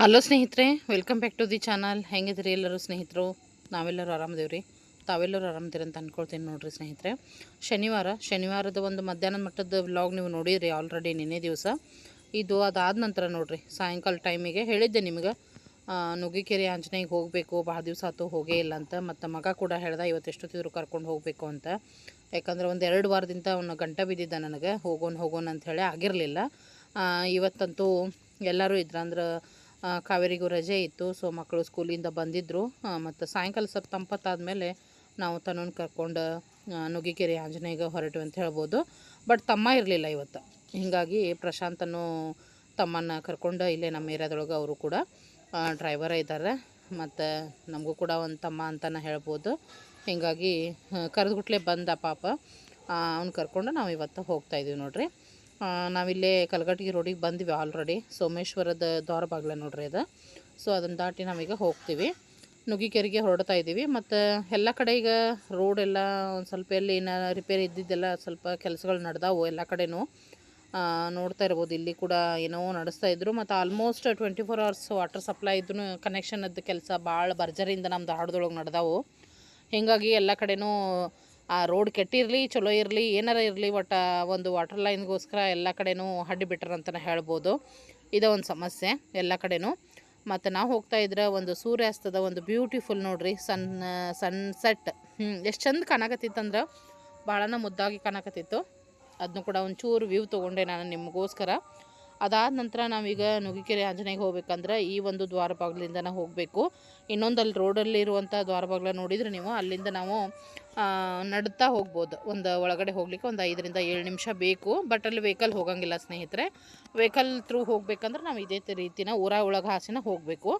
Hello ಸ್ನೇಹಿತರೆ welcome back to the channel ಹೆಂಗಿದ್ರಿ ಎಲ್ಲರೂ ಸ್ನೇಹಿತರು? ನಾವೆಲ್ಲರೂ ಆರಾಮದೇವ್ರಿ? ತಾವೆಲ್ಲರೂ ಆರಾಮದಿರಿ ಅಂತ ಅಂದ್ಕೊಳ್ತೀನಿ ನೋಡಿರಿ ಸ್ನೇಹಿತರೆ. ಶನಿವಾರ ಶನಿವಾರದ ಒಂದು ಮಧ್ಯಾಹ್ನ ಮಟ್ಟದ ವ್ಲಾಗ್ ನೀವು ನೋಡಿದ್ರಿ ಆಲ್ರೆಡಿ ನಿನ್ನೆ ದಿವಸ. ಇದು ಅದಾದ ನಂತರ ನೋಡಿರಿ ಸಾಯಂಕಾಲ ಟೈಮಿಗೆ ಹೇಳಿದ್ದೆ ನಿಮ್ಗೆ ನುಗ್ಗಿಕೆರೆ ಆಂಜನೇಯಗೆ ಹೋಗಬೇಕು ಭಾಳ ದಿವಸ ಆತು ಹೋಗೇ ಇಲ್ಲ ಅಂತ ಮತ್ತು ಮಗ ಕೂಡ ಹೇಳ್ದೆ ಇವತ್ತು ಕರ್ಕೊಂಡು ಹೋಗಬೇಕು ಅಂತ. ಯಾಕಂದ್ರೆ ಒಂದು ಎರಡು ವಾರದಿಂದ ಅವನು ಗಂಟೆ ಬಿದ್ದಿದ್ದ ನನಗೆ ಹೋಗೋಣ ಹೋಗೋಣ ಅಂತ ಹೇಳಿ ಆಗಿರಲಿಲ್ಲ. ಇವತ್ತಂತೂ ಎಲ್ಲರೂ ಇದ್ರು ಅಂದ್ರೆ ಆ, ಕಾವೇರಿಗೂ ರಜೆ ಇತ್ತು. ಸೊ, ಮಕ್ಕಳು ಸ್ಕೂಲಿಂದ ಬಂದಿದ್ದರು ಮತ್ತು ಸಾಯಂಕಾಲ ಸ್ವಲ್ಪ ತಂಪತ್ತಾದಮೇಲೆ ನಾವು ತನ್ನನ್ನು ಕರ್ಕೊಂಡು ನುಗ್ಗಿಕೆರೆ ಆಂಜನೇಯಗೆ ಹೊರಟು ಅಂತ ಹೇಳ್ಬೋದು. ಬಟ್ ತಮ್ಮ ಇರಲಿಲ್ಲ ಇವತ್ತು. ಹೀಗಾಗಿ ಪ್ರಶಾಂತನು ತಮ್ಮನ್ನು ಕರ್ಕೊಂಡು ಇಲ್ಲೇ ನಮ್ಮ ಏರಿಯಾದೊಳಗೆ ಅವರು ಕೂಡ ಡ್ರೈವರ ಇದ್ದಾರೆ. ಮತ್ತು ನಮಗೂ ಕೂಡ ಒಂದು ತಮ್ಮ ಅಂತಲೇ ಹೇಳ್ಬೋದು. ಹೀಗಾಗಿ ಕರೆದುಗುಟ್ಲೆ ಬಂದ ಪಾಪ ಅವ್ನು ಕರ್ಕೊಂಡು ನಾವು ಇವತ್ತು ಹೋಗ್ತಾ ಇದೀವಿ ನೋಡ್ರಿ. ನಾವಿಲ್ಲೇ ಕಲಗಟ್ಟಿಗೆ ರೋಡಿಗೆ ಬಂದ್ವಿ ಆಲ್ರೆಡಿ ಸೋಮೇಶ್ವರದ ದ್ವಾರ ಬಾಗ್ಲ ನೋಡ್ರಿ ಅದು. ಸೊ ಅದನ್ನು ದಾಟಿ ನಾವೀಗ ಹೋಗ್ತೀವಿ. ನುಗ್ಗಿಕೆರೆಗೆ ಹೊರಡ್ತಾ ಇದ್ದೀವಿ ಮತ್ತು ಎಲ್ಲ ಕಡೆ ಈಗ ರೋಡ್ ಎಲ್ಲ ಒಂದು ಸ್ವಲ್ಪ ಎಲ್ಲಿ ಏನು ರಿಪೇರಿ ಇದ್ದಿದ್ದೆಲ್ಲ ಸ್ವಲ್ಪ ಕೆಲಸಗಳು ನಡೆದಾವು ಎಲ್ಲ ಕಡೆನೂ. ನೋಡ್ತಾ ಇರ್ಬೋದು. ಇಲ್ಲಿ ಕೂಡ ಏನೋ ನಡೆಸ್ತಾ ಇದ್ರು. ಮತ್ತು almost twenty four hours water supply ಇದ್ರೂ ಕನೆಕ್ಷನದ್ದು ಕೆಲಸ ಭಾಳ ಭರ್ಜರಿಯಿಂದ ನಮ್ಮದು ಹಾಡ್ದೊಳಗೆ ನಡೆದಾವು. ಹೀಗಾಗಿ ಎಲ್ಲ ಕಡೆನೂ ಆ ರೋಡ್ ಕೆಟ್ಟಿರಲಿ, ಚಲೋ ಇರಲಿ, ಏನಾರ ಇರಲಿ, ಒಟ್ಟು ಒಂದು ವಾಟರ್ ಲೈನ್ಗೋಸ್ಕರ ಎಲ್ಲ ಕಡೆನೂ ಹಡ್ಡಿ ಬಿಟ್ರ ಹೇಳ್ಬೋದು. ಇದು ಒಂದು ಸಮಸ್ಯೆ ಎಲ್ಲ ಕಡೆನೂ. ಮತ್ತು ನಾವು ಹೋಗ್ತಾ ಇದ್ರೆ ಒಂದು ಸೂರ್ಯಾಸ್ತದ ಒಂದು ಬ್ಯೂಟಿಫುಲ್ ನೋಡ್ರಿ, ಸನ್ ಸನ್ಸೆಟ್ ಎಷ್ಟು ಚಂದ ಕಾಣಕತ್ತಿತ್ತಂದ್ರೆ ಭಾಳನ ಮುದ್ದಾಗಿ ಕಾಣಕತ್ತಿತ್ತು. ಅದನ್ನು ಕೂಡ ಒಂಚೂರು ವ್ಯೂ ತೊಗೊಂಡೆ ನಾನು ನಿಮಗೋಸ್ಕರ. ಅದಾದ ನಂತರ ನಾವೀಗ ನುಗ್ಗಿಕೆರೆ ಆಂಜನೇಯಗೆ ಹೋಗ್ಬೇಕಂದ್ರೆ ಈ ಒಂದು ದ್ವಾರ ನಾವು ಹೋಗಬೇಕು. ಇನ್ನೊಂದಲ್ಲಿ ರೋಡಲ್ಲಿ ಇರುವಂಥ ದ್ವಾರ ಬಾಗಿಲ ನೋಡಿದರೆ ನೀವು ಅಲ್ಲಿಂದ ನಾವು ನಡ್ತಾ ಹೋಗ್ಬೋದು. ಒಂದು ಒಳಗಡೆ ಹೋಗ್ಲಿಕ್ಕೆ ಒಂದು ಐದರಿಂದ ಏಳು ನಿಮಿಷ ಬೇಕು. ಬಟ್ ಅಲ್ಲಿ ವೆಹಿಕಲ್ ಹೋಗಂಗಿಲ್ಲ ಸ್ನೇಹಿತರೆ. ವೆಹಿಕಲ್ ಥ್ರೂ ಹೋಗ್ಬೇಕಂದ್ರೆ ನಾವು ಇದೇ ರೀತಿನ ಊರ ಒಳಗೆ ಹಾಸಿನ ಹೋಗಬೇಕು.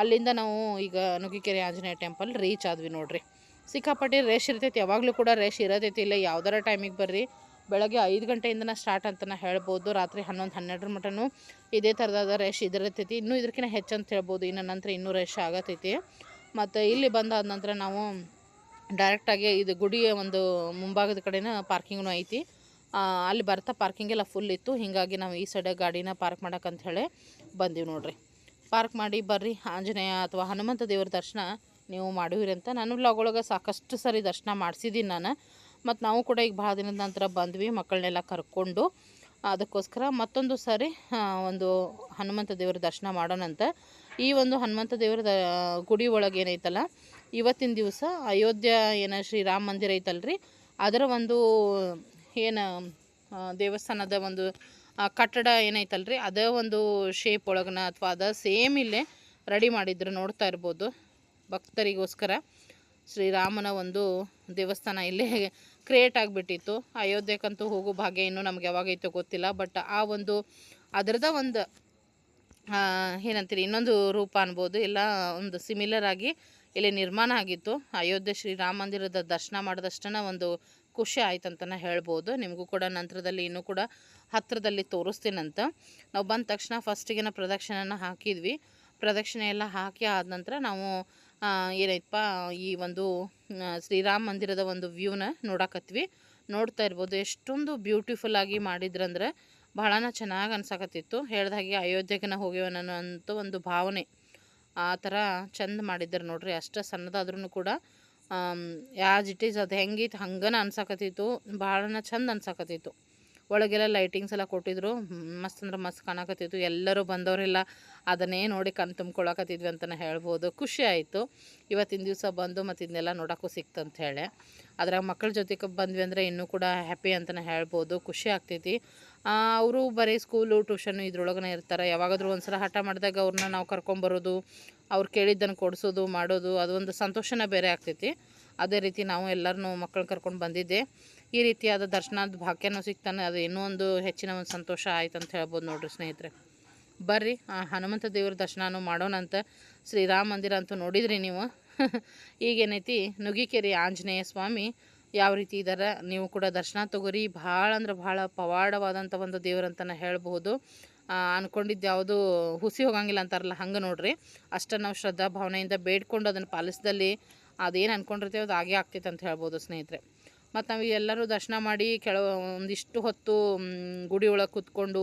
ಅಲ್ಲಿಂದ ನಾವು ಈಗ ನುಗ್ಗಿಕೆರೆ ಆಂಜನೇಯ ಟೆಂಪಲ್ ರೀಚ್ ಆದ್ವಿ ನೋಡ್ರಿ. ಸಿಕ್ಕಾಪಟ್ಟೆ ರೇಷ್ ಇರ್ತೈತಿ. ಯಾವಾಗಲೂ ಕೂಡ ರೇಷ್ ಇರತೈತಿ. ಇಲ್ಲ ಯಾವ್ದಾರ ಟೈಮಿಗೆ ಬರ್ರಿ. ಬೆಳಗ್ಗೆ ಐದು ಗಂಟೆಯಿಂದನೇ ಸ್ಟಾರ್ಟ್ ಅಂತಲೇ ಹೇಳ್ಬೋದು. ರಾತ್ರಿ ಹನ್ನೊಂದು, ಹನ್ನೆರಡರ ಮಟನೂ ಇದೇ ಥರದಾದ ರೇಷ್ ಇದಿರತೈತಿ ಇನ್ನೂ ಇದಕ್ಕಿಂತ ಹೆಚ್ಚಂತ ಹೇಳ್ಬೋದು. ಇನ್ನು ನಂತರ ಇನ್ನೂ ರೇಷ್ ಆಗತೈತಿ. ಮತ್ತು ಇಲ್ಲಿ ಬಂದಾದ ನಂತರ ನಾವು ಡೈರೆಕ್ಟಾಗಿ ಇದು ಗುಡಿಯ ಒಂದು ಮುಂಭಾಗದ ಕಡೆನ ಪಾರ್ಕಿಂಗ್ನು ಐತಿ. ಅಲ್ಲಿ ಬರ್ತಾ ಪಾರ್ಕಿಂಗ್ ಎಲ್ಲ ಫುಲ್ ಇತ್ತು. ಹೀಗಾಗಿ ನಾವು ಈ ಸೈಡ್ ಗಾಡಿನ ಪಾರ್ಕ್ ಮಾಡೋಕ್ಕಂಥೇಳಿ ಬಂದೀವಿ ನೋಡಿರಿ. ಪಾರ್ಕ್ ಮಾಡಿ ಬರ್ರಿ. ಆಂಜನೇಯ ಅಥವಾ ಹನುಮಂತ ದೇವ್ರ ದರ್ಶನ ನೀವು ಮಾಡುವಿರಿ ಅಂತ ನಾನು ಲಾಗೊಳಗೆ ಸಾಕಷ್ಟು ಸರಿ ದರ್ಶನ ಮಾಡಿಸಿದ್ದೀನಿ ನಾನು. ಮತ್ತು ನಾವು ಕೂಡ ಈಗ ಭಾಳ ದಿನದ ನಂತರ ಬಂದ್ವಿ ಮಕ್ಕಳನ್ನೆಲ್ಲ ಕರ್ಕೊಂಡು. ಅದಕ್ಕೋಸ್ಕರ ಮತ್ತೊಂದು ಸಾರಿ ಒಂದು ಹನುಮಂತ ದೇವರ ದರ್ಶನ ಮಾಡೋಣಂತ ಈ ಒಂದು ಹನುಮಂತ ದೇವರ ಗುಡಿ ಒಳಗೆ ಏನೈತಲ್ಲ, ಇವತ್ತಿನ ದಿವಸ ಅಯೋಧ್ಯ ಏನ ಶ್ರೀರಾಮ ಮಂದಿರ ಐತಲ್ರಿ, ಅದರ ಒಂದು ಏನು ದೇವಸ್ಥಾನದ ಒಂದು ಕಟ್ಟಡ ಏನೈತಲ್ರಿ, ಅದೇ ಒಂದು ಶೇಪ್ ಒಳಗನ ಅಥವಾ ಅದ ಸೇಮ್ ಇಲ್ಲೇ ರೆಡಿ ಮಾಡಿದ್ರು ನೋಡ್ತಾ ಇರ್ಬೋದು ಭಕ್ತರಿಗೋಸ್ಕರ. ಶ್ರೀರಾಮನ ಒಂದು ದೇವಸ್ಥಾನ ಇಲ್ಲೇ ಕ್ರಿಯೇಟ್ ಆಗಿಬಿಟ್ಟಿತ್ತು. ಅಯೋಧ್ಯಕ್ಕಂತೂ ಹೋಗೋ ಭಾಗ್ಯ ಇನ್ನೂ ನಮ್ಗೆ ಯಾವಾಗೈತೋ ಗೊತ್ತಿಲ್ಲ ಬಟ್ ಆ ಒಂದು ಅದರದ ಒಂದು ಏನಂತೀರಿ, ಇನ್ನೊಂದು ರೂಪ ಅನ್ಬೋದು. ಇಲ್ಲ ಒಂದು ಸಿಮಿಲರ್ ಆಗಿ ಇಲ್ಲಿ ನಿರ್ಮಾಣ ಆಗಿತ್ತು. ಅಯೋಧ್ಯೆ ಶ್ರೀರಾಮ ಮಂದಿರದ ದರ್ಶನ ಮಾಡಿದಷ್ಟನ ಒಂದು ಖುಷಿ ಆಯ್ತಂತನ ಹೇಳ್ಬೋದು. ನಿಮಗೂ ಕೂಡ ನಂತರದಲ್ಲಿ ಇನ್ನೂ ಕೂಡ ಹತ್ತಿರದಲ್ಲಿ ತೋರಿಸ್ತೀನಂತ. ನಾವು ಬಂದ ತಕ್ಷಣ ಫಸ್ಟಿಗೆ ಪ್ರದಕ್ಷಿಣೆನ ಹಾಕಿದ್ವಿ. ಪ್ರದಕ್ಷಿಣೆ ಎಲ್ಲ ಹಾಕಿ ಆದ ನಂತರ ನಾವು ಏನೈತಪ್ಪ, ಈ ಒಂದು ಶ್ರೀರಾಮ ಮಂದಿರದ ಒಂದು ವ್ಯೂನ ನೋಡಕತ್ವಿ ನೋಡ್ತಾ ಇರ್ಬೋದು, ಎಷ್ಟೊಂದು ಬ್ಯೂಟಿಫುಲ್ ಆಗಿ ಮಾಡಿದ್ರಂದ್ರೆ ಭಾಳನ ಚೆನ್ನಾಗಿ ಅನ್ಸಕತ್ತಿತ್ತು. ಹೇಳ್ದಾಗೆ ಅಯೋಧ್ಯೆಗೆ ನಾನು ಅಂತ ಒಂದು ಭಾವನೆ ಆ ಥರ ಚಂದ ಮಾಡಿದ್ದಾರೆ ನೋಡ್ರಿ. ಅಷ್ಟು ಸಣ್ಣದಾದ್ರೂ ಕೂಡ ಯಾಜ್ ಇಟ್ ಈಸ್ ಅದು ಹೆಂಗಿತ್ತು ಹಂಗನ ಅನ್ಸಕತ್ತಿತ್ತು. ಭಾಳನ ಚಂದ ಅನ್ಸಕತ್ತಿತ್ತು. ಒಳಗೆಲ್ಲ ಲೈಟಿಂಗ್ಸ್ ಎಲ್ಲ ಕೊಟ್ಟಿದ್ರು. ಮಸ್ತ್ ಅಂದ್ರೆ ಮಸ್ತ್ ಕಾಣಕತ್ತಿತ್ತು. ಎಲ್ಲರೂ ಬಂದವರೆಲ್ಲ. ಅದನ್ನೇ ನೋಡಿ ಕಣ್ ತುಂಬ್ಕೊಳಕತ್ತಿದ್ವಿ ಅಂತಲೇ ಹೇಳ್ಬೋದು. ಖುಷಿ ಆಯಿತು. ಇವತ್ತಿನ ದಿವಸ ಬಂದು ಮತ್ತು ಇದನ್ನೆಲ್ಲ ನೋಡೋಕ್ಕೂ ಸಿಕ್ತು ಅಂತ ಹೇಳಿ. ಅದ್ರಾಗ ಮಕ್ಕಳ ಜೊತೆಗೆ ಬಂದ್ವಿ ಅಂದರೆ ಇನ್ನೂ ಕೂಡ ಹ್ಯಾಪಿ ಅಂತಲೇ ಹೇಳ್ಬೋದು. ಖುಷಿ ಆಗ್ತೈತಿ. ಅವರು ಬರೀ ಸ್ಕೂಲು ಟ್ಯೂಷನು ಇದ್ರೊಳಗನೆ ಇರ್ತಾರೆ. ಯಾವಾಗಾದರೂ ಒಂದು ಸಲ ಹಠ ಮಾಡಿದಾಗ ಅವ್ರನ್ನ ನಾವು ಕರ್ಕೊಂಬರೋದು, ಅವ್ರು ಕೇಳಿದ್ದನ್ನು ಕೊಡಿಸೋದು, ಮಾಡೋದು ಅದೊಂದು ಸಂತೋಷನೇ ಬೇರೆ ಆಗ್ತೈತಿ. ಅದೇ ರೀತಿ ನಾವು ಎಲ್ಲರನ್ನೂ ಮಕ್ಕಳನ್ನ ಕರ್ಕೊಂಡು ಬಂದಿದ್ದೆ. ಈ ರೀತಿಯಾದ ದರ್ಶನದ ಭಾಗ್ಯನೂ ಸಿಗ್ತಾನೆ. ಅದು ಇನ್ನೂ ಒಂದು ಹೆಚ್ಚಿನ ಒಂದು ಸಂತೋಷ ಆಯ್ತು ಅಂತ ಹೇಳ್ಬೋದು ನೋಡ್ರಿ ಸ್ನೇಹಿತರೆ. ಬರ್ರಿ, ಆ ಹನುಮಂತ ದೇವ್ರ ಮಾಡೋಣ ಮಾಡೋಣಂತ ಶ್ರೀರಾಮ ಮಂದಿರ ಅಂತೂ ನೋಡಿದ್ರಿ ನೀವು. ಈಗೇನೈತಿ, ನುಗ್ಗಿಕೆರೆ ಆಂಜನೇಯ ಸ್ವಾಮಿ ಯಾವ ರೀತಿ ಇದ್ದಾರೆ ನೀವು ಕೂಡ ದರ್ಶನ ತಗೋರಿ. ಭಾಳ ಅಂದ್ರೆ ಭಾಳ ಪವಾಡವಾದಂಥ ಒಂದು ದೇವ್ರಂತಲೇ ಹೇಳಬಹುದು. ಅಂದ್ಕೊಂಡಿದ್ದು ಯಾವುದು ಹುಸಿ ಹೋಗಂಗಿಲ್ಲ ಅಂತಾರಲ್ಲ, ಹಂಗೆ ನೋಡ್ರಿ. ಅಷ್ಟ ನಾವು ಶ್ರದ್ಧಾ ಭಾವನೆಯಿಂದ ಬೇಡ್ಕೊಂಡು ಅದನ್ನು ಪಾಲಿಸ್ದಲ್ಲಿ ಅದೇನು ಅನ್ಕೊಂಡಿರ್ತೇವೆ ಅದು ಆಗೇ ಆಗ್ತೈತೆ ಅಂತ ಹೇಳ್ಬೋದು ಸ್ನೇಹಿತರೆ. ಮತ್ತು ನಾವು ಎಲ್ಲರೂ ದರ್ಶನ ಮಾಡಿ ಕೆಳ ಒಂದಿಷ್ಟು ಹೊತ್ತು ಗುಡಿ ಒಳಗೆ ಕೂತ್ಕೊಂಡು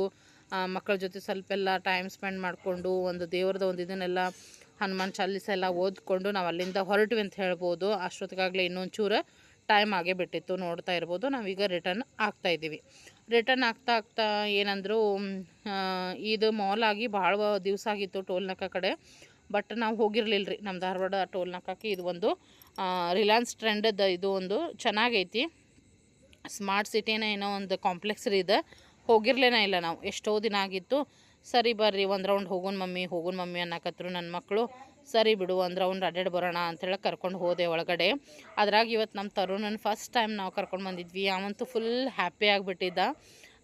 ಮಕ್ಕಳ ಜೊತೆ ಸ್ವಲ್ಪ ಎಲ್ಲ ಟೈಮ್ ಸ್ಪೆಂಡ್ ಮಾಡಿಕೊಂಡು, ಒಂದು ದೇವ್ರದ ಒಂದು ಇದನ್ನೆಲ್ಲ ಹನುಮಾನ್ ಚಾಲೀಸ ಎಲ್ಲ ಓದ್ಕೊಂಡು ನಾವು ಅಲ್ಲಿಂದ ಹೊರಟ್ವಿ ಅಂತ ಹೇಳ್ಬೋದು. ಅಷ್ಟೊತ್ತಿಗಾಗಲೇ ಇನ್ನೊಂಚೂರು ಟೈಮ್ ಆಗೇ ಬಿಟ್ಟಿತ್ತು. ನೋಡ್ತಾ ಇರ್ಬೋದು. ನಾವೀಗ ರಿಟರ್ನ್ ಆಗ್ತಾ ಇದ್ದೀವಿ. ರಿಟರ್ನ್ ಆಗ್ತಾ ಆಗ್ತಾ ಏನಂದರೂ ಇದು ಮಾಲ್ ಆಗಿ ಭಾಳ ದಿವಸ ಆಗಿತ್ತು ಟೋಲ್ನಕ ಕಡೆ. ಬಟ್ ನಾವು ಹೋಗಿರಲಿಲ್ಲ ರೀ ನಮ್ಮ ಧಾರವಾಡ ಟೋಲ್ನಕಕ್ಕೆ ಇದು ಒಂದು ರಿಲಯನ್ಸ್ ಟ್ರೆಂಡದ ಇದು ಒಂದು ಚೆನ್ನಾಗೈತಿ. ಸ್ಮಾರ್ಟ್ ಸಿಟಿನ ಏನೋ ಒಂದು ಕಾಂಪ್ಲೆಕ್ಸ್ ರೀ ಇದು. ಹೋಗಿರ್ಲೇನ ಇಲ್ಲ ನಾವು. ಎಷ್ಟೋ ದಿನ ಆಗಿತ್ತು. ಸರಿ ಬರ್ರಿ, ಒಂದು ರೌಂಡ್ ಹೋಗೋಣ ಮಮ್ಮಿ ಹೋಗೋಣ ಮಮ್ಮಿ ಅನ್ನಕತ್ರು ನನ್ನ ಮಕ್ಕಳು ಸರಿ ಬಿಡು, ಒಂದು ರೌಂಡ್ ಅಡ್ಡಾಡಿ ಬರೋಣ ಅಂತೇಳಿ ಕರ್ಕೊಂಡು ಹೋದೆ ಒಳಗಡೆ. ಅದ್ರಾಗ ಇವತ್ತು ನಮ್ಮ ತರುಣನ ಫಸ್ಟ್ ಟೈಮ್ ನಾವು ಕರ್ಕೊಂಡು ಬಂದಿದ್ವಿ. ಅವಂತೂ ಫುಲ್ ಹ್ಯಾಪಿ ಆಗಿಬಿಟ್ಟಿದ್ದ.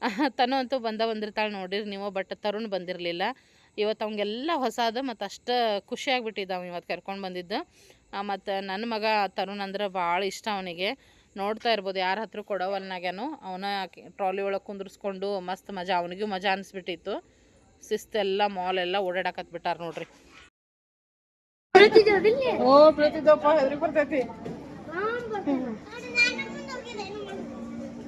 ತನು ಅಂತೂ ಬಂದ ಬಂದಿರ್ತಾಳೆ ನೋಡಿರಿ ನೀವು ಬಟ್ ತರುಣ್ ಬಂದಿರಲಿಲ್ಲ. ಇವತ್ತು ಅವಂಗೆಲ್ಲ ಹೊಸದು ಮತ್ತು ಅಷ್ಟು ಖುಷಿ ಆಗಿಬಿಟ್ಟಿದ್ದ ಇವತ್ತು ಕರ್ಕೊಂಡು ಬಂದಿದ್ದು. ಮತ್ತು ನನ್ನ ಮಗ ತರುಣ್ ಅಂದ್ರೆ ಭಾಳ ಇಷ್ಟ ಅವನಿಗೆ. ನೋಡ್ತಾ ಇರ್ಬೋದು ಯಾರ ಹತ್ರ ಕೊಡೋವಲ್ನಾಗ್ಯಾನು ಅವನ ಟ್ರಾಲಿ ಒಳಗೆ ಕುಂದ್ರಿಸ್ಕೊಂಡು ಮಸ್ತ್ ಮಜಾ ಅವನಿಗೂ ಮಜಾ ಅನಿಸ್ಬಿಟ್ಟಿತ್ತು. ಶಿಸ್ತೆಲ್ಲ ಮಾಲ್ ಎಲ್ಲ ಓಡಾಡಕತ್ಬಿಟ್ಟಾರ ನೋಡ್ರಿ. ಓ ಪ್ರತಿದಪ್ಪ ಹೆದ್ರಿ ಬರ್ತೈತಿ.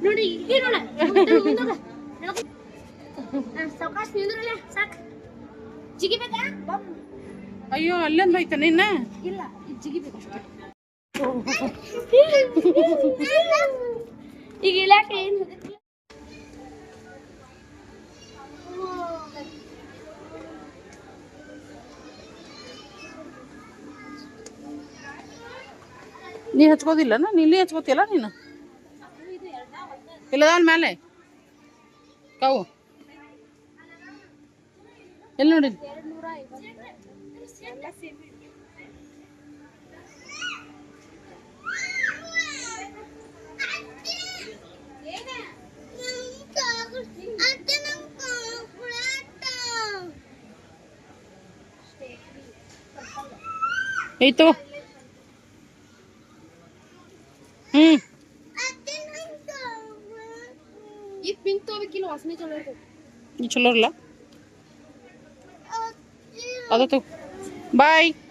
ನೋಡಿ ಜಿಗಿಬೇಕಾ? ಬಮ್. ಅಯ್ಯೋ ಅಲ್ಲೊಂದು ಹೋಯ್ತ ನಿನ್ನ ಇಲ್ಲ ಇದು ಜಿಗಿಬೇಕಷ್ಟೇ ಈಗ ಇಲಾಖೆ ಏನು ನೀ ಹಚ್ಕೋದಿಲ್ಲ ನೀಲಿ ಹಚ್ಕೋತಿಯಲ್ಲ ನೀನು? ಇಲ್ಲದ ಮೇಲೆ ಕಾವು ಎಲ್ಲಿ ನೋಡಿ ಐತೋ ಹ್ಞೂ ಇದು ಪಿಂಕ್ ತಗೋಬೇಕಿಲ್ಲ ವಾಸನೆ ಚಲೋ ಇರ್ತೈತಿ ನೀ ಚಲೋ ಇರಲ್ಲ ಅದತ್ತು ಬಾಯ್ ಹ್ಞೂ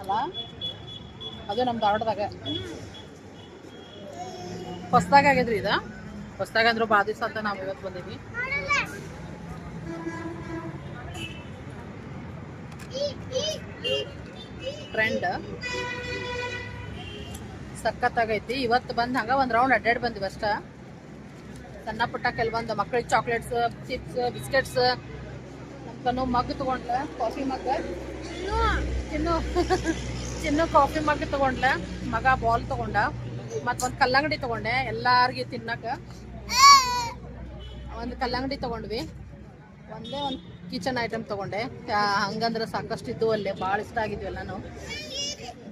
ಅಲ್ಲ? ಅದು ನಮ್ಮ ಧಾರವಾಡದಾಗ ಹೊಸ್ದಾಗ ಆಗಿದ್ರಿ ಇದು? ಹೊಸ್ದಾಗ ಅಂದ್ರೆ ಭಾಳ ದಿವಸ ಅಂತ ನಾವು ಇವತ್ತು ಬಂದೀವಿ. ಟ್ರೆಂಡ್ ಸಖತ್ತಾಗೈತಿ. ಇವತ್ತು ಬಂದು ಹಂಗ ಒಂದು ರೌಂಡ್ ಅಡ್ಡಾಡಿ ಬಂದಿವಿ ಅಷ್ಟ. ಸಣ್ಣ ಪುಟ್ಟ ಕೆಲವೊಂದು ಮಕ್ಕಳಿಗೆ ಚಾಕ್ಲೇಟ್ಸ್ ಚಿಪ್ಸ್ ಬಿಸ್ಕೆಟ್ಸ್ ನಮ್ಮ ಮಗ್ ತಗೊಂಡ್ಲ coffee mug Chinnu Chinnu coffee mug ತಗೊಂಡ್ಲ. ಮಗ ಬಾಲ್ ತಗೊಂಡ. ಮತ್ ಒಂದ್ ಕಲ್ಲಂಗಡಿ ತಗೊಂಡೆ ಎಲ್ಲಾರ್ಗಿ ತಿನ್ನಕ. ಒಂದು ಕಲ್ಲಂಗಡಿ ತಗೊಂಡ್ವಿ. ಒಂದೇ ಒಂದು ಕಿಚನ್ ಐಟಮ್ ತಗೊಂಡೆ. ಹಂಗಂದ್ರೆ ಸಾಕಷ್ಟು ಇದ್ವು ಅಲ್ಲೇ ಭಾಳ ಇಷ್ಟ ಆಗಿದ್ವಿ ಎಲ್ಲಾನು.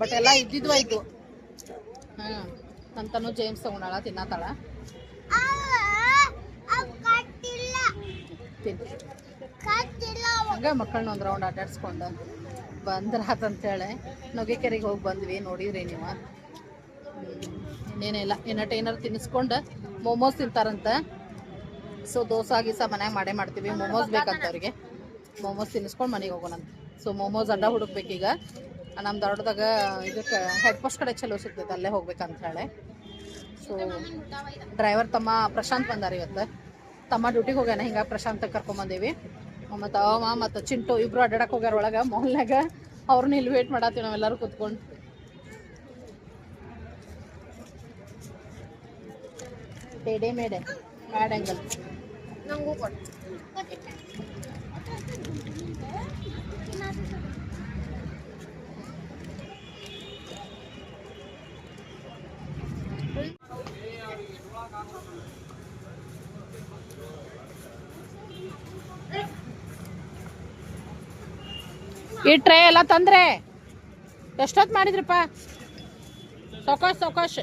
ಬಟ್ ಎಲ್ಲ ಇದ್ದಿದ್ವು ಆಯ್ತು ಹ್ಮ್. ನಮ್ಮ ತನು ಜೇಮ್ಸ್ ತಗೊಂಡಾಳ ತಿನ್ನತಾಳ. ತಿನ್. ಹಂಗ ಮಕ್ಕಳನ್ನ ಒಂದು ರೌಂಡ್ ಆಟಾಡ್ಸ್ಕೊಂಡು ಬಂದ್ರಾತಂತೇಳಿ ನುಗ್ಗೆಕೆರೆಗೆ ಹೋಗಿ ಬಂದ್ವಿ, ನೋಡಿದ್ರಿ ನೀವು. ಇನ್ನೇನಿಲ್ಲ ಇನ್ನಟ್ ಏನಾರು ತಿನ್ನಿಸ್ಕೊಂಡು ಮೋಮೋಸ್ ತಿಂತಾರಂತ. ಸೊ ದೋಸೆ ಗೀಸ ಮನ್ಯಾಗ ಮಾಡೇ ಮಾಡ್ತೀವಿ. ಮೋಮೋಸ್ ಬೇಕಂತ ಅವ್ರಿಗೆ ಮೋಮೋಸ್ ತಿನ್ನಿಸ್ಕೊಂಡು ಮನೆಗೆ ಹೋಗೋಣಂತ ಸೊ ಮೋಮೋಸ್ ಅಡ್ಡ ಹುಡುಕ್ಬೇಕೀಗ. ನಮ್ಮ ದೊಡ್ಡದಾಗ ಇದಕ್ಕೆ ಹೆಡ್ ಪೋಸ್ಟ್ ಕಡೆ ಚಲೋ ಸಿಗ್ತೈತೆ, ಅಲ್ಲೇ ಹೋಗ್ಬೇಕಂತ ಹೇಳಿ ಸೊ ಡ್ರೈವರ್ ತಮ್ಮ ಪ್ರಶಾಂತ್ ಬಂದಾರ ಇವತ್ತು. ತಮ್ಮ ಡ್ಯೂಟಿಗೆ ಹೋಗ್ಯಾನ ಹಿಂಗಾಗಿ ಪ್ರಶಾಂತ್ ಕರ್ಕೊಂಬಂದೇವಿ ಮತ್ತು ಅವ ಮತ್ತು ಚಿಂಟು ಇಬ್ರು ಅಡ್ಡಾಡಕ್ಕೆ ಹೋಗ್ಯಾರ ಒಳಗೆ ಮಾಲ್ನಾಗ ಅವ್ರನ್ನ ಇಲ್ಲಿ ವೇಟ್ ಮಾಡತ್ತೀವಿ ನಾವೆಲ್ಲರೂ ಕೂತ್ಕೊಂಡು. ಡೇಡೆ ಮೇಡೆ. ಮ್ಯಾಡ್ ಆ್ಯಂಗಲ್ ನಂಗೂ ಕೊಡು. ಈ ಟ್ರೈ ಎಲ್ಲ ತಂದ್ರೆ ಎಷ್ಟೊತ್ತು ಮಾಡಿದ್ರಪ್ಪ? ಸೊಕೋಶ್ ಸೊಕೋಶ್.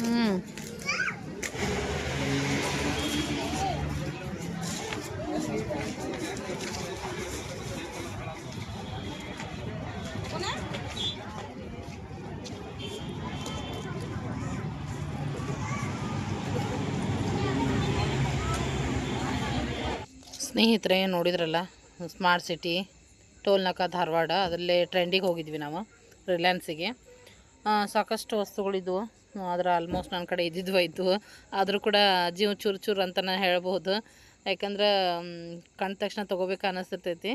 ಹ್ಞೂ ಸ್ನೇಹಿತರೆ, ನೋಡಿದ್ರಲ್ಲ? ಸ್ಮಾರ್ಟ್ ಸಿಟಿ ಟೋಲ್ನಕ ಧಾರವಾಡ, ಅದರಲ್ಲೇ ಟ್ರೆಂಡಿಗೆ ಹೋಗಿದ್ವಿ ನಾವು ರಿಲಯನ್ಸಿಗೆ ಸಾಕಷ್ಟು ವಸ್ತುಗಳಿದ್ವು ಅದರ ಆಲ್ಮೋಸ್ಟ್ ನನ್ನ ಕಡೆ ಇದ್ದಿದ್ದು ಆಯಿತು ಆದರೂ ಕೂಡ ಜೀವ ಚೂರು ಚೂರು ಅಂತಲೇ ಹೇಳ್ಬೋದು ಯಾಕಂದ್ರೆ ಕಂಡ ತಕ್ಷಣ ತೊಗೋಬೇಕು ಅನ್ನಿಸ್ತಿರ್ತೈತಿ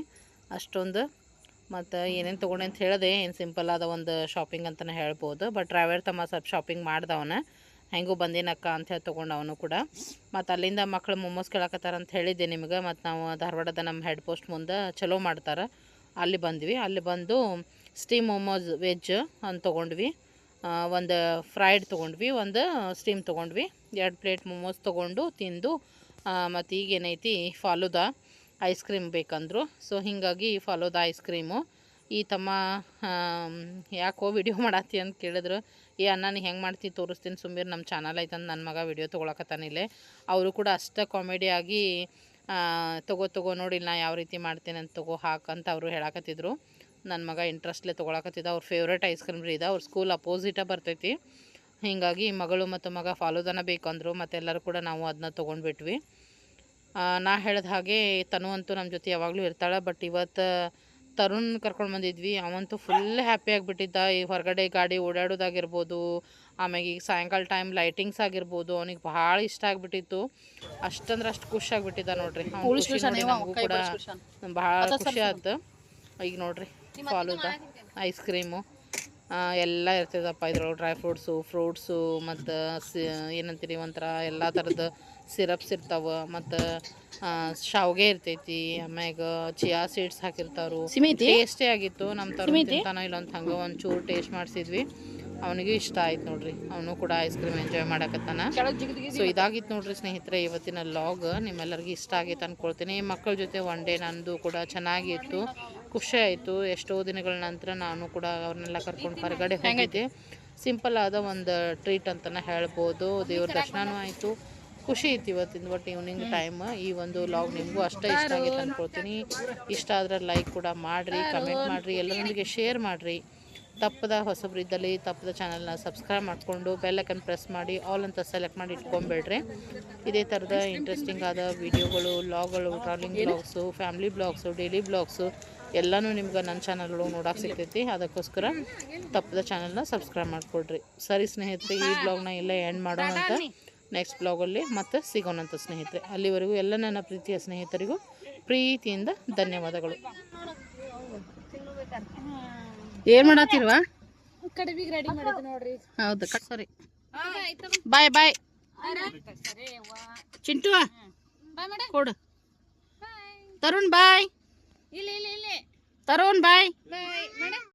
ಅಷ್ಟೊಂದು. ಮತ್ತು ಏನೇನು ತೊಗೊಂಡೆ ಅಂತ ಹೇಳಿದೆ, ಏನು ಸಿಂಪಲ್ ಆದ ಒಂದು ಶಾಪಿಂಗ್ ಅಂತಲೇ ಹೇಳ್ಬೋದು ಬಟ್ ಡ್ರೈವರ್ ತಮ್ಮ ಸ್ವಲ್ಪ ಶಾಪಿಂಗ್ ಮಾಡ್ದವನ. ಹೆಂಗೂ ಬಂದೇನಕ್ಕ ಅಂತ ಹೇಳಿ ತೊಗೊಂಡು ಅವನು ಕೂಡ. ಮತ್ತು ಅಲ್ಲಿಂದ ಮಕ್ಕಳು ಮೊಮೋಸ್ ಕೇಳಕತ್ತಾರ ಅಂತ ಹೇಳಿದ್ದೆ ನಿಮ್ಗೆ. ಮತ್ತು ನಾವು ಧಾರವಾಡದ ನಮ್ಮ ಹೆಡ್ ಪೋಸ್ಟ್ ಮುಂದೆ ಚಲೋ ಮಾಡ್ತಾರೆ. ಅಲ್ಲಿ ಬಂದ್ವಿ. ಅಲ್ಲಿ ಬಂದು ಸ್ಟೀಮ್ ಮೊಮೋಸ್ ವೆಜ್ ಅಂತ ತೊಗೊಂಡ್ವಿ. ಒಂದು ಫ್ರೈಡ್ ತೊಗೊಂಡ್ವಿ, ಒಂದು ಸ್ಟೀಮ್ ತೊಗೊಂಡ್ವಿ. ಎರಡು ಪ್ಲೇಟ್ ಮೊಮೋಸ್ ತೊಗೊಂಡು ತಿಂದು ಮತ್ತು ಈಗೇನೈತಿ ಫಾಲೋದ ಐಸ್ ಕ್ರೀಮ್ ಬೇಕಂದ್ರು. ಸೊ ಹೀಗಾಗಿ ಫಾಲೋದಾ ಐಸ್ ಕ್ರೀಮು ಈ ತಮ್ಮ ಯಾಕೋ ವಿಡಿಯೋ ಮಾಡತ್ತಿ ಅಂತ ಕೇಳಿದ್ರು. ಏ ಅಣ್ಣ ನೀ ಹೆಂಗೆ ಮಾಡ್ತೀನಿ ತೋರಿಸ್ತೀನಿ ಸುಮ್ಮೀರ್ ನಮ್ಮ ಚಾನಲ್ ಐತಂದು ನನ್ನ ಮಗ ವಿಡಿಯೋ ತೊಗೊಳಕತ್ತಾನಿಲ್ಲೇ ಅವರು ಕೂಡ ಅಷ್ಟೇ ಕಾಮಿಡಿಯಾಗಿ ತಗೋ ತಗೋ ನೋಡಿ ನಾ ಯಾವ ರೀತಿ ಮಾಡ್ತೀನಿ ಅಂತ ತಗೋ ಹಾಕಂತ ಅವರು ಹೇಳಕತ್ತಿದ್ರು. ನನ್ನ ಮಗ ಇಂಟ್ರೆಸ್ಟ್ಲೆ ತೊಗೊಳಕತ್ತಿದ್ದ. ಅವ್ರ ಫೇವ್ರೇಟ್ ಐಸ್ ಕ್ರೀಮ್ ರೀ ಇದೆ. ಅವ್ರ ಸ್ಕೂಲ್ ಅಪೋಸಿಟ ಬರ್ತೈತಿ. ಹೀಗಾಗಿ ಮಗಳು ಮತ್ತು ಮಗ ಫಾಲೂದನ ಬೇಕಂದ್ರು ಮತ್ತೆಲ್ಲರೂ ಕೂಡ ನಾವು ಅದನ್ನ ತೊಗೊಂಡ್ಬಿಟ್ವಿ. ನಾ ಹೇಳಿದ ಹಾಗೆ ತನು ಅಂತೂ ನಮ್ಮ ಜೊತೆ ಯಾವಾಗಲೂ ಇರ್ತಾಳೆ. ಬಟ್ ಇವತ್ತು ತರುಣ್ ಕರ್ಕೊಂಡು ಬಂದಿದ್ವಿ. ಅವಂತೂ ಫುಲ್ ಹ್ಯಾಪಿ ಆಗಿಬಿಟ್ಟಿದ್ದ. ಈ ಹೊರಗಡೆ ಗಾಡಿ ಓಡಾಡೋದಾಗಿರ್ಬೋದು ಆಮ್ಯಾಗ ಈಗ ಸಾಯಂಕಾಲ ಟೈಮ್ ಲೈಟಿಂಗ್ಸ್ ಆಗಿರ್ಬೋದು ಅವನಿಗೆ ಭಾಳ ಇಷ್ಟ ಆಗಿಬಿಟ್ಟಿತ್ತು. ಅಷ್ಟಂದ್ರೆ ಅಷ್ಟು ಖುಷಿ ಆಗಿಬಿಟ್ಟಿದ್ದ ನೋಡ್ರಿ. ನೋಡಿ ನಮಗೂ ಕೂಡ ಭಾಳ ಖುಷಿ ಆಯ್ತು ಈಗ ನೋಡ್ರಿ ಫಾಲೂದ ಐಸ್ ಕ್ರೀಮು ಎಲ್ಲ ಇರ್ತದಪ್ಪ ಇದ್ರೊಳಗೆ ಡ್ರೈ ಫ್ರೂಟ್ಸು ಫ್ರೂಟ್ಸು ಮತ್ತು ಸಿ ಏನಂತೀರಿ ಒಂಥರ ಎಲ್ಲ ಥರದ ಸಿರಪ್ಸ್ ಇರ್ತಾವೆ ಮತ್ತು ಶಾವ್ಗೆ ಇರ್ತೈತಿ ಆಮ್ಯಾಗ ಚಿಯಾ ಸೀಡ್ಸ್ ಹಾಕಿರ್ತಾರು ಟೇಸ್ಟೇ ಆಗಿತ್ತು ನಮ್ಮ ತರ ತಿಂತಾನೋ ಇಲ್ಲೊಂದು ಹಂಗ ಒಂದು ಒಂಚೂರು ಟೇಸ್ಟ್ ಮಾಡಿಸಿದ್ವಿ. ಅವನಿಗೂ ಇಷ್ಟ ಆಯ್ತು ನೋಡ್ರಿ ಅವನು ಕೂಡ ಐಸ್ ಕ್ರೀಮ್ ಎಂಜಾಯ್ ಮಾಡಕತ್ತಾನ. ಸೊ ಇದಾಗಿತ್ತು ನೋಡ್ರಿ ಸ್ನೇಹಿತರೆ ಇವತ್ತಿನ ಲಾಗ್ ನಿಮ್ಮೆಲ್ಲರಿಗೂ ಇಷ್ಟ ಆಗಿತ್ತು ಅನ್ಕೊಳ್ತೀನಿ. ಮಕ್ಕಳ ಜೊತೆ ಒನ್ ಡೇ ನಂದು ಕೂಡ ಚೆನ್ನಾಗಿತ್ತು ಖುಷಿ ಆಯಿತು. ಎಷ್ಟೋ ದಿನಗಳ ನಂತರ ನಾನು ಕೂಡ ಅವ್ರನ್ನೆಲ್ಲ ಕರ್ಕೊಂಡು ಹೊರಗಡೆ ಹೋಗಿದ್ದೆ. ಸಿಂಪಲ್ ಆದ ಒಂದು ಟ್ರೀಟ್ ಅಂತಲೇ ಹೇಳ್ಬೋದು. ದೇವ್ರ ದರ್ಶನನೂ ಆಯಿತು. ಖುಷಿ ಐತಿ ಇವತ್ತಿನ ಒಟ್ಟು ಈವ್ನಿಂಗ್ ಟೈಮ್ ಈ ಒಂದು ಲಾಗ್ ನಿಮಗೂ ಅಷ್ಟೇ ಇಷ್ಟ ಆಗಿತ್ತು ಅನ್ಕೊಳ್ತೀನಿ. ಇಷ್ಟ ಆದ್ರೆ ಲೈಕ್ ಕೂಡ ಮಾಡಿರಿ ಕಮೆಂಟ್ ಮಾಡಿರಿ ಎಲ್ಲರೊಂದಿಗೆ ಶೇರ್ ಮಾಡಿರಿ. ತಪ್ಪದ ಹೊಸಬ್ರು ಇದ್ದಲ್ಲಿ ತಪ್ಪದ ಚಾನಲ್ನ ಸಬ್ಸ್ಕ್ರೈಬ್ ಮಾಡಿಕೊಂಡು ಬೆಲ್ಲೈಕನ್ ಪ್ರೆಸ್ ಮಾಡಿ ಆಲ್ ಅಂತ ಸೆಲೆಕ್ಟ್ ಮಾಡಿ ಇಟ್ಕೊಂಬೇಡ್ರಿ ಇದೇ ಥರದ ಇಂಟ್ರೆಸ್ಟಿಂಗ್ ಆದ ವಿಡಿಯೋಗಳು ಲಾಗ್ಗಳು travelling vlogs family vlogs daily vlogs ಎಲ್ಲನೂ ನಿಮ್ಗೆ ನನ್ನ ಚಾನಲ್ಗಳು ನೋಡೋಕೆ ಸಿಗ್ತೈತಿ. ಅದಕ್ಕೋಸ್ಕರ ತಪ್ಪದ ಚಾನಲ್ನ ಸಬ್ಸ್ಕ್ರೈಬ್ ಮಾಡಿಕೊಡ್ರಿ. ಸರಿ ಸ್ನೇಹಿತರೆ ಈ ಬ್ಲಾಗ್ನ ಎಲ್ಲ ಎಂಡ್ ಮಾಡೋಣ ಅಂತ ನೆಕ್ಸ್ಟ್ ಬ್ಲಾಗಲ್ಲಿ ಮತ್ತೆ ಸಿಗೋಣಂತ ಸ್ನೇಹಿತರೆ. ಅಲ್ಲಿವರೆಗೂ ಎಲ್ಲ ನನ್ನ ಪ್ರೀತಿಯ ಸ್ನೇಹಿತರಿಗೂ ಪ್ರೀತಿಯಿಂದ ಧನ್ಯವಾದಗಳು. ಏನು ಮಾಡತ್ತೀರ್ವ ಹೌದು ಕಟ್ ಸರಿ ಬಾಯ್ ಬಾಯ್. ಚಿಂಟು ಕೊಡು. ತರುಣ್ ಬಾಯ್. ತರುಣ್ ಬಾಯ್.